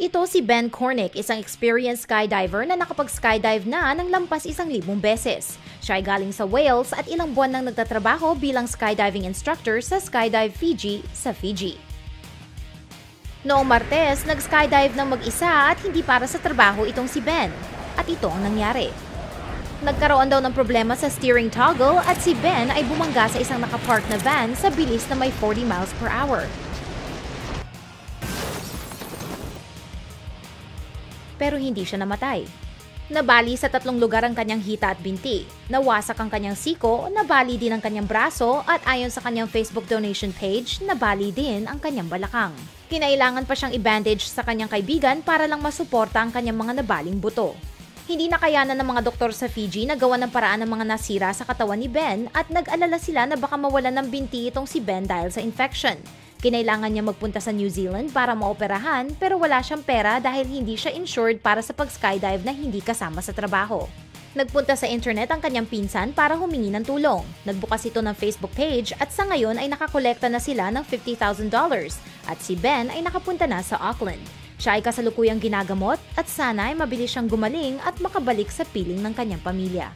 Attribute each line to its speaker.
Speaker 1: Ito si Ben Cornick, isang experienced skydiver na nakapag-skydive na ng lampas isang libong beses. Siya ay galing sa Wales at ilang buwan nang nagtatrabaho bilang skydiving instructor sa Skydive Fiji sa Fiji. Noong Martes, nag-skydive ng mag-isa at hindi para sa trabaho itong si Ben. At ito ang nangyari. Nagkaroon daw ng problema sa steering toggle at si Ben ay bumangga sa isang nakapark na van sa bilis na may 40 miles per hour. Pero hindi siya namatay. Nabali sa tatlong lugar ang kanyang hita at binti. Nawasak ang kanyang siko, nabali din ang kanyang braso at ayon sa kanyang Facebook donation page, nabali din ang kanyang balakang. Kinailangan pa siyang i-bandage sa kanyang kaibigan para lang masuporta ang kanyang mga nabaling buto. Hindi nakayanan ng mga doktor sa Fiji na gawa ng paraan ng mga nasira sa katawan ni Ben at nag-alala sila na baka mawalan ng binti itong si Ben dahil sa infection. Kinailangan niya magpunta sa New Zealand para maoperahan pero wala siyang pera dahil hindi siya insured para sa pag-skydive na hindi kasama sa trabaho. Nagpunta sa internet ang kanyang pinsan para humingi ng tulong. Nagbukas ito ng Facebook page at sa ngayon ay nakakolekta na sila ng $50,000 at si Ben ay nakapunta na sa Auckland. Siya ay kasalukuyang ginagamot at sana ay mabilis siyang gumaling at makabalik sa piling ng kanyang pamilya.